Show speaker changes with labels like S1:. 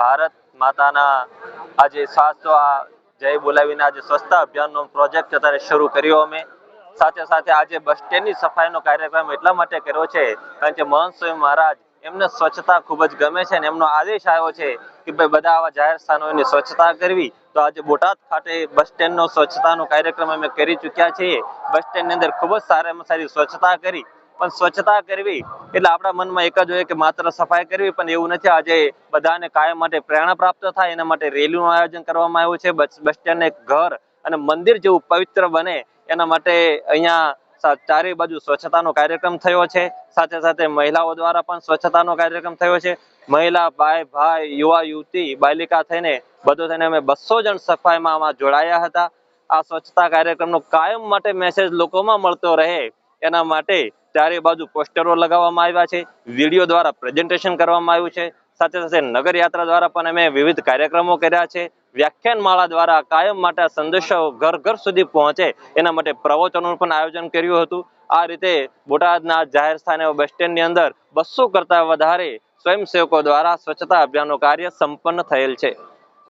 S1: ભારત માતાના આજે સ્વાસ્થ્ય જય બોલાવીને આજે સ્વચ્છતા અભિયાનનો પ્રોજેક્ટ અત્યારે શરૂ કર્યો અમે. સાથે સાથે આજે બસ સ્ટેન્ડની સફાઈનો કાર્યક્રમ એટલા માટે કર્યો છે, કારણ કે મહંત સ્વામી મહારાજ એમને સ્વચ્છતા ખૂબ જ ગમે છે અને એમનો આદેશ આવ્યો છે કે ભાઈ બધા આવા જાહેર સ્થાનોની સ્વચ્છતા કરવી. તો આજે બોટાદ ખાતે બસ સ્ટેન્ડનો સ્વચ્છતાનો કાર્યક્રમ અમે કરી ચૂક્યા છીએ. બસ સ્ટેન્ડની અંદર ખૂબ જ સારામાં સારી સ્વચ્છતા કરી. પણ સ્વચ્છતા કરવી એટલે આપણા મનમાં એક જ હોય કે માત્ર સફાઈ કરવી, પણ એવું નથી. આજે બધાને કાયમ માટે પ્રેરણા પ્રાપ્ત થાય, એના માટે રેલીનું આયોજન કરવામાં આવ્યું છે. બસ સ્ટેન્ડ ઘર અને મંદિર જેવું પવિત્ર બને, એના માટે અહીંયા ચારે બાજુ સ્વચ્છતાનો કાર્યક્રમ થયો છે. સાથે સાથે મહિલાઓ દ્વારા પણ સ્વચ્છતાનો કાર્યક્રમ થયો છે. મહિલા ભાઈ ભાઈ, યુવા, યુવતી, બાલિકા થઈને બધો થઈને અમે બસો જણ સફાઈમાં આમાં જોડાયા હતા. આ સ્વચ્છતા કાર્યક્રમનો કાયમ માટે મેસેજ લોકોમાં મળતો રહે, એના માટે ચારે બાજુ પોસ્ટરો લગાવવામાં આવ્યા છે, વીડિયો દ્વારા પ્રેઝન્ટેશન કરવામાં આવ્યું છે. સાથે સાથે નગર યાત્રા દ્વારા પણ અમે વિવિધ કાર્યક્રમો કર્યા છે. વ્યાખ્યાનમાળા દ્વારા કાયમ માટે સંદેશો ઘર ઘર સુધી પહોંચે એના માટે પ્રવચનોનું પણ આયોજન કર્યું હતું. આ રીતે બોટાદના જાહેર સ્થાને બસ સ્ટેન્ડની અંદર બસો કરતા વધારે સ્વયંસેવકો દ્વારા સ્વચ્છતા અભિયાનનું કાર્ય સંપન્ન થયેલ છે.